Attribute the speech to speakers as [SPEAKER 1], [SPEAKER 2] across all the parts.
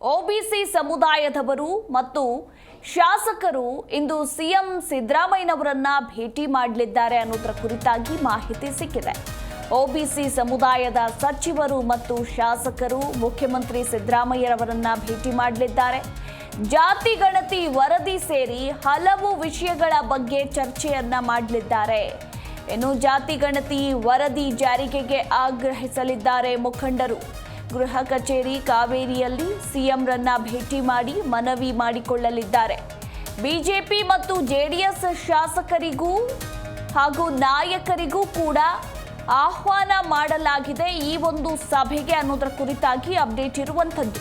[SPEAKER 1] OBC ಸಮುದಾಯದವರು ಮತ್ತು ಶಾಸಕರು ಇಂದು ಸಿಎಂ ಸಿದ್ದರಾಮಯ್ಯನವರನ್ನ ಭೇಟಿ ಮಾಡಲಿದ್ದಾರೆ ಅನ್ನೋದರ ಕುರಿತಾಗಿ ಮಾಹಿತಿ ಸಿಕ್ಕಿದೆ. ಒಬಿಸಿ ಸಮುದಾಯದ ಸಚಿವರು ಮತ್ತು ಶಾಸಕರು ಮುಖ್ಯಮಂತ್ರಿ ಸಿದ್ದರಾಮಯ್ಯರವರನ್ನ ಭೇಟಿ ಮಾಡಲಿದ್ದಾರೆ. ಜಾತಿ ಗಣತಿ ವರದಿ ಸೇರಿ ಹಲವು ವಿಷಯಗಳ ಬಗ್ಗೆ ಚರ್ಚೆಯನ್ನ ಮಾಡಲಿದ್ದಾರೆ. ಇನ್ನು ಜಾತಿ ಗಣತಿ ವರದಿ ಜಾರಿಗೆಗೆ ಆಗ್ರಹಿಸಲಿದ್ದಾರೆ ಮುಖಂಡರು. ಗೃಹ ಕಚೇರಿ ಕಾವೇರಿಯಲ್ಲಿ ಸಿಎಂರನ್ನ ಭೇಟಿ ಮಾಡಿ ಮನವಿ ಮಾಡಿಕೊಳ್ಳಲಿದ್ದಾರೆ. ಬಿಜೆಪಿ ಮತ್ತು ಜೆಡಿಎಸ್ ಶಾಸಕರಿಗೂ ಹಾಗೂ ನಾಯಕರಿಗೂ ಕೂಡ ಆಹ್ವಾನ ಮಾಡಲಾಗಿದೆ ಈ ಒಂದು ಸಭೆಗೆ ಅನ್ನೋದರ ಕುರಿತಾಗಿ ಅಪ್ಡೇಟ್ ಇರುವಂಥದ್ದು.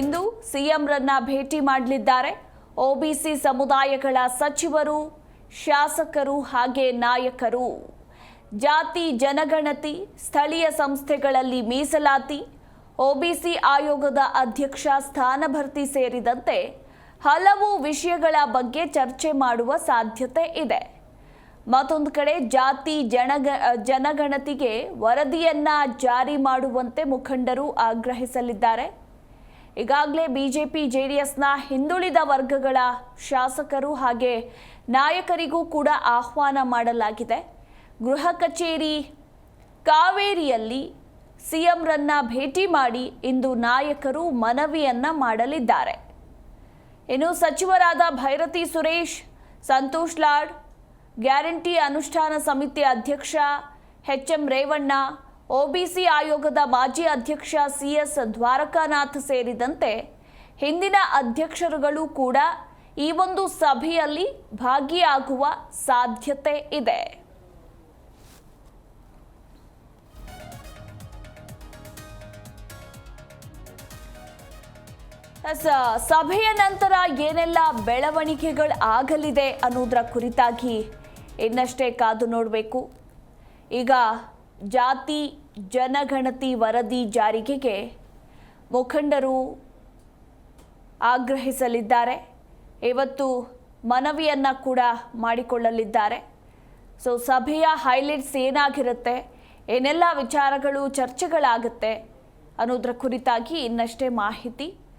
[SPEAKER 1] ಇಂದು ಸಿಎಂರನ್ನ ಭೇಟಿ ಮಾಡಲಿದ್ದಾರೆ. ಒಬಿಸಿ ಸಮುದಾಯಗಳ ಸಚಿವರು, ಶಾಸಕರು ಹಾಗೆ ನಾಯಕರು. ಜಾತಿ, ಜನಗಣತಿ, ಸ್ಥಳೀಯ ಸಂಸ್ಥೆಗಳಲ್ಲಿ ಮೀಸಲಾತಿ ಒಬಿಸಿ ಆಯೋಗದ ಅಧ್ಯಕ್ಷ ಸ್ಥಾನ ಭರ್ತಿ ಸೇರಿದಂತೆ ಹಲವು ವಿಷಯಗಳ ಬಗ್ಗೆ ಚರ್ಚೆ ಮಾಡುವ ಸಾಧ್ಯತೆ ಇದೆ. ಮತ್ತೊಂದು ಕಡೆ ಜಾತಿ, ಜನಗ, ಜನಗಣತಿಗೆ ವರದಿಯನ್ನ ಜಾರಿ ಮಾಡುವಂತೆ ಮುಖಂಡರು ಆಗ್ರಹಿಸಲಿದ್ದಾರೆ. ಈಗಾಗಲೇ ಬಿಜೆಪಿ ಜೆಡಿಎಸ್ನ ಹಿಂದುಳಿದ ವರ್ಗಗಳ ಶಾಸಕರು ಹಾಗೆ ನಾಯಕರಿಗೂ ಕೂಡ ಆಹ್ವಾನ ಮಾಡಲಾಗಿದೆ. ಗೃಹ ಕಚೇರಿ ಕಾವೇರಿಯಲ್ಲಿ ಸಿಎಂರನ್ನ ಭೇಟಿ ಮಾಡಿ ಇಂದು ನಾಯಕರು ಮನವಿಯನ್ನ ಮಾಡಲಿದ್ದಾರೆ. ಇನ್ನು ಸಚಿವರಾದ ಭೈರತಿ ಸುರೇಶ್, ಸಂತೋಷ್ ಲಾಡ್, ಗ್ಯಾರಂಟಿ ಅನುಷ್ಠಾನ ಸಮಿತಿ ಅಧ್ಯಕ್ಷ ಎಚ್ ಎಂ ರೇವಣ್ಣ, ಒಬಿಸಿ ಆಯೋಗದ ಮಾಜಿ ಅಧ್ಯಕ್ಷ ಸಿಎಸ್ ದ್ವಾರಕಾನಾಥ್ ಸೇರಿದಂತೆ ಹಿಂದಿನ ಅಧ್ಯಕ್ಷರುಗಳು ಕೂಡ ಈ ಒಂದು ಸಭೆಯಲ್ಲಿ ಭಾಗಿಯಾಗುವ ಸಾಧ್ಯತೆ ಇದೆ. ಸಭೆಯ ನಂತರ ಏನೆಲ್ಲ ಬೆಳವಣಿಗೆಗಳು ಆಗಲಿದೆ ಅನ್ನೋದರ ಕುರಿತಾಗಿ ಇನ್ನಷ್ಟೇ ಕಾದು ನೋಡಬೇಕು. ಈಗ ಜಾತಿ, ಜನಗಣತಿ ವರದಿ ಜಾರಿಗೆಗೆ ಮುಖಂಡರು ಆಗ್ರಹಿಸಲಿದ್ದಾರೆ. ಇವತ್ತು ಮನವಿಯನ್ನು ಕೂಡ ಮಾಡಿಕೊಳ್ಳಲಿದ್ದಾರೆ. ಸೊ, ಸಭೆಯ ಹೈಲೈಟ್ಸ್ ಏನಾಗಿರುತ್ತೆ, ಏನೆಲ್ಲ ವಿಚಾರಗಳು, ಚರ್ಚೆಗಳಾಗುತ್ತೆ ಅನ್ನೋದ್ರ ಕುರಿತಾಗಿ ಇನ್ನಷ್ಟೇ ಮಾಹಿತಿ.